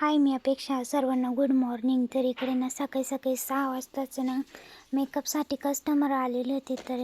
हाय मी अपेक्षा सर्वांना good morning तर इकडे ना सकाळी सकाळी सहा वाजताच ना मेकअपसाठी कस्टमर आलेले होते. तर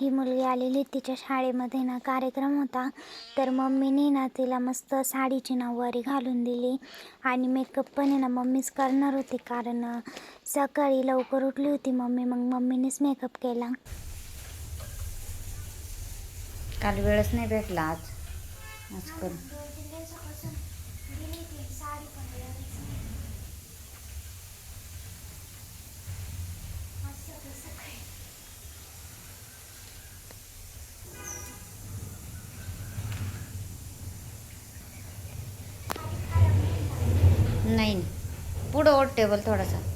ही मुलगी आलेली होती तिच्या शाळेमध्ये ना कार्यक्रम होता. तर मम्मीने ना तिला मस्त साडीची नऊवारी घालून दिली. आणि मेकअप पण आहे ना मम्मीच करणार होती. कारण सकाळी लवकर उठली होती मम्मी. मग मम्मीनेच मेकअप केला. काल वेळच नाही भेटला आज. आज कर नाही नाही. पुढं ओढ टेबल थोडासा.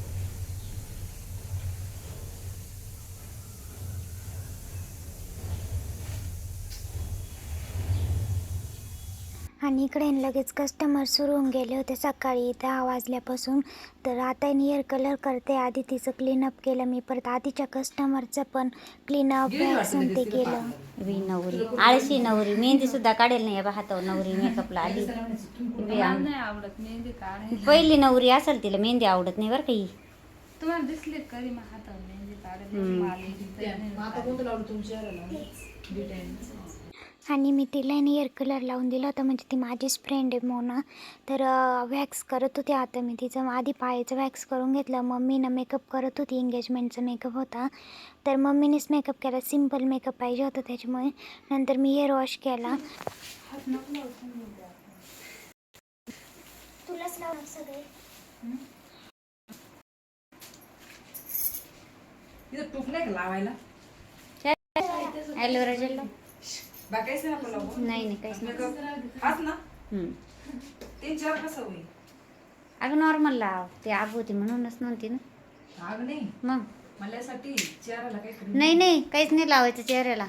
आणि इकडे लगेच कस्टमर सुरू होऊन गेले होते सकाळी. दहा वाजल्यापासून तर आता हेअर कलर करते. आधी तिचं क्लीनअप केलं मी. परत आधीच्या कस्टमरचं पण क्लीनअप वॅक्सन ते केलं. वी नवरी. आळशी नवरी. मेहंदी सुद्धा काढेल नाही बा हातावर नवरी मेकअपला आली वी आम- नाही आवडत मेहंदी काढायला. पहिली नवरी असेल तिला मेहंदी आवडत नाही बरं काही तुम्हाला दिसले कधी मग हातावर मेहंदी काढायला? नाही. आणि मी तिला हेअर कलर लावून दिला होता. म्हणजे ती माझीच फ्रेंड आहे मोना तर वॅक्स करत होती आता मी. तिचं आधी पायाचं वॅक्स करून घेतलं. मम्मीनं मेकअप करत होती. एंगेजमेंटचा मेकअप होता. तर मम्मीनेच मेकअप केला. सिंपल मेकअप पाहिजे होता त्याच्यामुळे. नंतर मी हेअर वॉश केला. तुलाच सगळे? लावायला? ॲलोवेरा जेल लाव. बाकायचं ना आपल्याला लावून. नाही नाही काहीच नाही. Makeup हाच ना? हम्म. तीन चार कसं होईल? अगं नॉर्मल लाव ते आग होती म्हणूनच नव्हती ना. आग नाही? मग? मल्यासाठी चेहऱ्याला काय करू नाही नाही. काहीच नाही लावायचं चेहऱ्याला.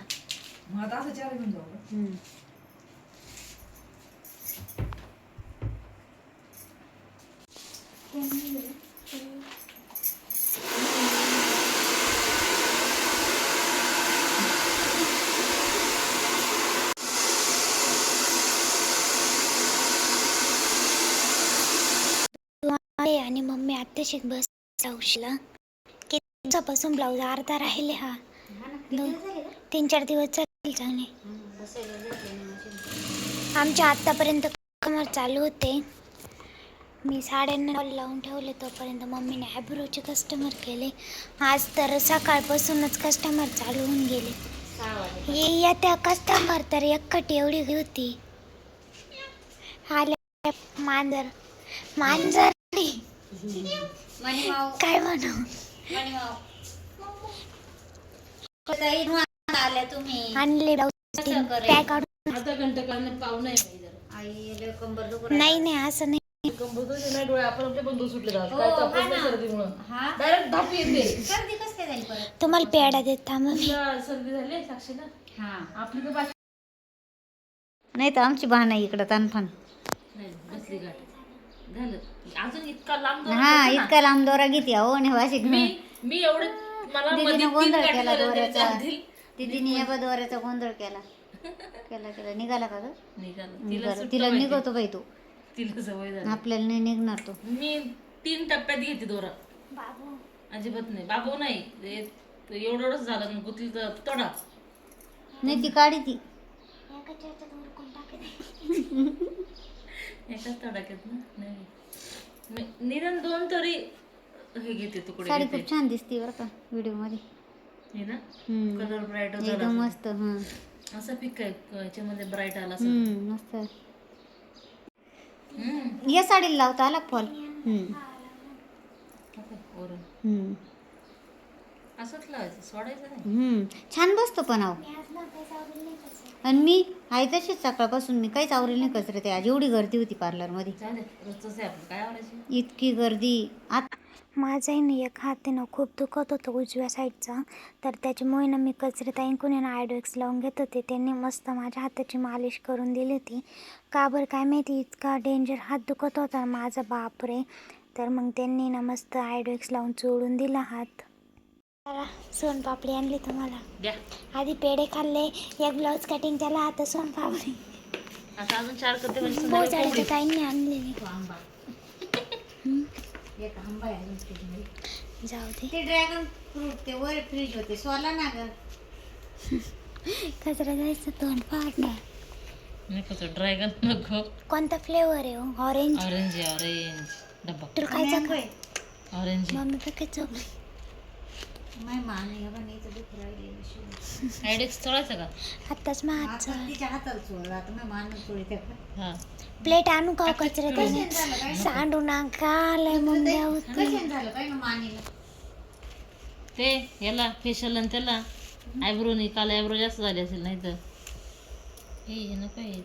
मग आता असं चेहरा घेऊन जाऊ? हम्म. आहे आणि बस ब्लाऊजला किती दिवसापासून ब्लाऊज अर्धा राहिले हा. दोन तीन चार दिवस चालेल चांगले. आमच्या आत्तापर्यंत कस्टमर चालू होते. मी साड्यांना कॉल लावून ठेवले तोपर्यंत मम्मीने ॲब्रोचे कस्टमर केले. आज तर सकाळपासूनच कस्टमर चालू होऊन गेले. ये या त्या कस्टमर तर एकखट एवढी होती. आल्या मांजर मांजर नाही. काय म्हणू आल्या तुम्ही. आणले? पॅक नाही असं नाही. कंबर दुखते नाही डोळे आपण आपले बंधू सुटले जातात हो, काय तापच नाही ना. सर्दीमुळं? डायरेक्ट धापी येते. सर्दी कसं काय झाली परत? तुम्हाला पेढा देत सर्दी झाली साक्षीला? हा. आपली नाही तर आमची बहाणा इकडं तानफान. नाही बसली गाठ. झालं. अजून इतका लांब दोरा हा ना. इतका लांब दोरा घेते अहो आणि वाशिक मी मी एवढे मला मध्ये दीदीने तीन गोंधळ केला झाल्या, दोऱ्याचा. आधी. दीदीने या दोऱ्याचा गोंधळ केला. केला केला. निघाला का ग? निघालं. तिला निघाला. सुट्ट तिला माहिती. निघतो बाई तू. तिला सवय झाली. आपल्याला नाही निघणार तो. मी तीन टप्प्यात घेते दोरा. बाबू अजिबात नाही. बाबू नाही. ते एवढं एवढंच झालं मग गुतली तर तोडा. नाही ती काढी ती. एकाच तडाक्यात ना? नाही मी- निदान दोन तरी हे घेते तुकडे साडी घेते. खूप छान दिसते बरं का व्हिडिओमध्ये हे ना हम्म. कलर ब्राईट एकदम मस्त हा. असा पिक आहे याच्यामध्ये ब्राईट आला असं हम्म, मस्त. हम्म. या साडीला लावता आला फॉल हम्म, ओके, वरून. हम्म, असंच लावायचं सोडायचं नाही. हम्म. छान बसतो पण अहो. आणि मी आहे तशीच सकाळपासून मी काहीच आवरेल नाही कचरे आज एवढी गर्दी होती पार्लरमध्ये. चालेल रोजच आहे आपलं. काय आवडायचं इतकी गर्दी. आत माझाही ना एक हात आहे ना खूप दुखत होतं उजव्या साईडचा. तर त्याच्यामुळे ना मी कचऱ्यात ऐकून आहे ना आयडोक्स लावून घेत होते. त्यांनी मस्त माझ्या हाताची मालिश करून दिली होती. का बरं काय माहिती इतका डेंजर हात दुखत होता. ना माझा बापरे. तर मग त्यांनी ना मस्त आयडोक्स लावून चोळून दिला हात. सोनपापडी आणली तुम्हाला. द्या. आधी पेढे खाल्ले एक ब्लाऊज कटिंग त्याला आता सोनपापडी आता अजून चार करते म्हणजे आणलेली. कोंबडी. आंबा. एक आंबा आहे अजून फ्रीजमध्ये. जाऊ दे. ते ड्रॅगन फ्रूट ते वर फ्रीज होते. सोला ना ग. कचरा जायचं तोंड फाडणार नको तो ड्रॅगन नको. कोणता फ्लेवर आहे ऑरेंज ऑरेंज आहे ऑरेंज डब्बा. तुला खायचा. ऑरेंज. मम्मी पॅकेट मान आहे बा, नाही तर दुखू राहिली अशी. आयडेक्स का? आत्ताच मग हातचं आता तिच्या हाताला चोळला आता मी मान चोळी त्या हा. प्लेट आणू का कशाने झालं काय? सांडू नका लय मुंग्या होती ना ते याला फेशियल आणि त्याला. आयब्रोनी काल आयब्रो जास्त झाले असेल नाही तर हे हे नको हे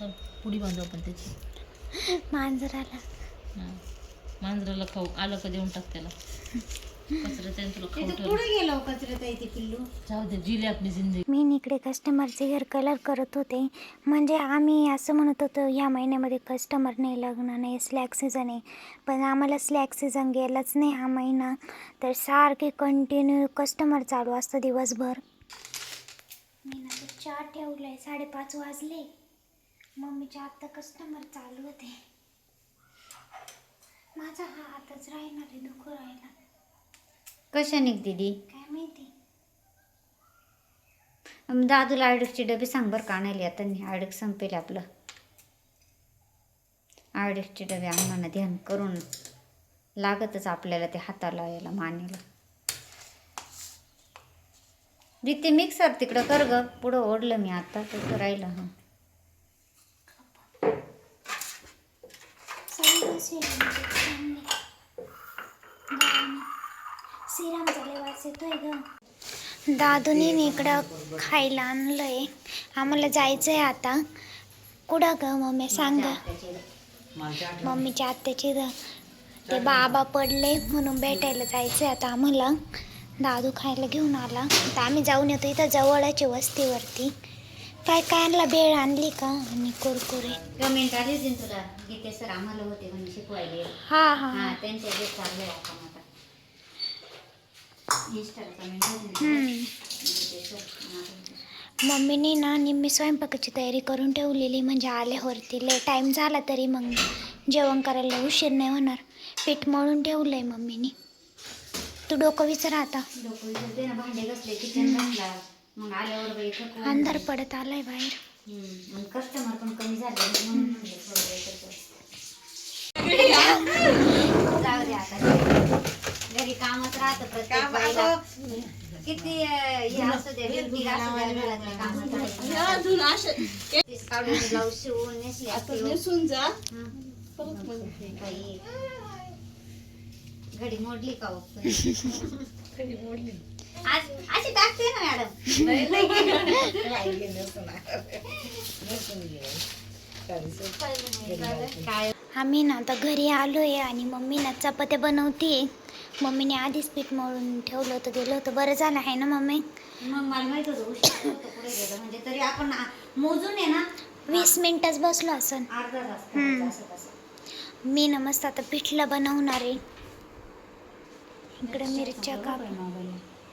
थांब, पुडी बांधू आपण त्याची. मांजराला हा. मांजराला खाऊ आलं का देऊन टाक त्याला. कचरा त्याने तुला खाऊ तिथं ठेवलं पुढे गेलो कचऱ्यात आहे ते पिल्लू. जाऊ दे जिले आपली जिंदगी. मी इकडे कस्टमरचे हेअर कलर करत होते. म्हणजे आम्ही असं म्हणत होतो ह्या महिन्यामध्ये कस्टमर नाही लग्न नाही स्लॅक सीझन आहे. पण आम्हाला स्लॅक सीझन गेलाच नाही हा महिना. तर सारखे कंटिन्यू कस्टमर चालू असतं दिवसभर. मी ना ते चहा ठेवलंय साडेपाच वाजले. मम्मीच्या आत्ता कस्टमर चालू होते. माझा हा हातच राहणार आहे दुखू राहिला. कशाने दिदी काय माहिती. दादूला आयडक्सचे डबे सांग बरं का आणायला आता आयडक्स संपेल आपलं. आयडक्सचे डबे आम्हाला ध्यान करून लागतच आपल्याला ते हाताला याला मानेला. ते मिक्सर तिकडं कर ग. पुढं ओढलं मी आता तसं राहिलं हां. सिरामचा लय वास येतोय ग. दादूनी इकडं खायला आणलंय. आम्हाला जायचंय आता. कुठं ग मम्मी? सांग मम्मीच्या आत्याची ते बाबा पडले म्हणून भेटायला जायचंय आता आम्हाला. दादू खायला घेऊन आला. तर आम्ही जाऊन येतो इथं जवळच आहे वस्तीवरती. काय काय आणला? भेळ आणली का? आणि कुरकुरे. कमेंट आली होती तुला? गीते सर आम्हाला होते म्हणजे शिकवायले. हा हा हा. हा त्यांच्या जे चाललंय आपण आता इंस्टाला कमेंट होती ना तुला? हम्म. गीते सर, हा. मम्मीने ना निम्मी स्वयंपाकाची तयारी करून ठेवलेली म्हणजे आल्यावरती लय टाईम झाला तरी मग जेवण करायला उशीर नाही होणार. पीठ मळून ठेवलंय मम्मीने. तू डोकं विचार आता. अंधार पडत आलाय बाहेर. कस्टमर पण कमी झाले घरी कामच राहतं प्रत्येक बाईला. किती अं, हे असू दे ड्युटी असू दे घरातले कामच राहतात. तीस काढून ब्लाऊज शिवून नेसले असते हो. बाई. घडी मोडली का हो? आज अशी टाकते ना मॅडम. काय? आम्ही ना आता घरी आलोय आणि मम्मी ना चपात्या बनवते मम्मीने आधीच पीठ मळून ठेवलं होतं गेलं होतं. बरं झालं आहे ना मम्मी? मग मला माहीत होतं उशीर होतं पुढे गेलं. म्हणजे तरी आपण आ- मोजून आहे ना वीस मिनिटच बसलो असं अर्धा तास हम्म. करायचं असं तसं. मी ना मस्त आता पिठलं बनवणार आहे. इकडे मिरच्या काप.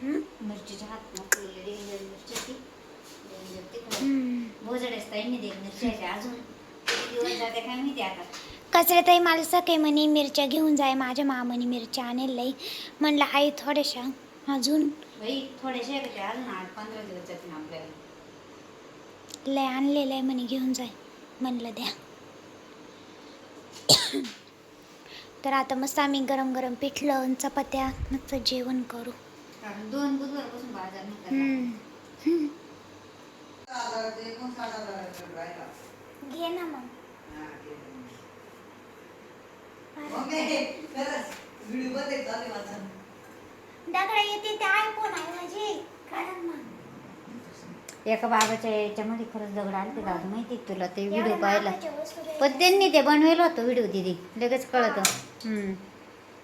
हं? मिरचीच्या हात नकलेली डेंजर मिरची डेंजर तिकडे. भोजड्याच ताईंनी दे मिरच्या अजून. किती दिवस जाते काय माहिती आता. कचऱ्यातही मला सकाळी म्हणे मिरच्या घेऊन जाय माझ्या मामाने मिरच्या आणलंय म्हणलं आहे थोड्याशा अजून. बाई थोडेसे आहे का ते अजून आठ पंधरा दिवस जातील आपल्याला. लय आणलेलं आहे म्हणे घेऊन जाय. म्हणलं द्या. तर आता मस्त आम्ही गरम गरम पिठलं आणि चपात्या मस्त जेवण करू. कारण दोन बुधवारपासून बाजार नाही करणार. घे ना मग. दगडा येते ते आयफोन आहे माझे. कारण मग. एका बाबाच्या याच्यामध्ये खरंच दगड आले ते दादा माहिती आहे तुला? ते व्हिडिओ पाहिला. पण त्यांनी ते बनवेल होतं व्हिडिओ दिदी. लगेच कळतं.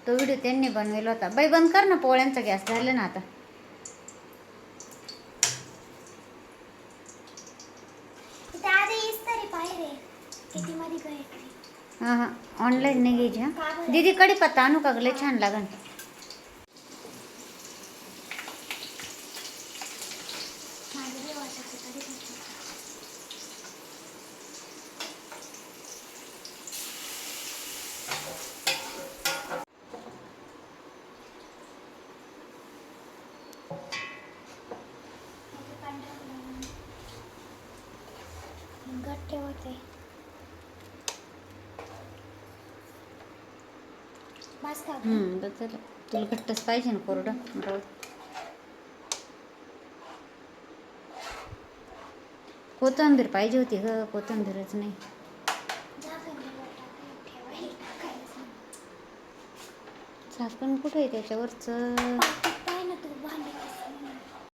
तो व्हिडिओ त्यांनी बनवेल होता. बाई बंद कर ना पोळ्यांचा गॅस झालं ना आता. इस्तारी पाहिजे किती मध्ये हां हां. ऑनलाईन नाही घ्यायची का हां. दीदी कडीपत्ता आणू का? गं? छान लागन माझ्या देवाचं तरी भेटलं. घट्ट होते हम्म बस झालं तुला घट्टच पाहिजे ना कोरडं दे. कोथिंबीर पाहिजे होती ग कोथिंबीरच नाही. झाकण कुठे आहे त्याच्यावरचं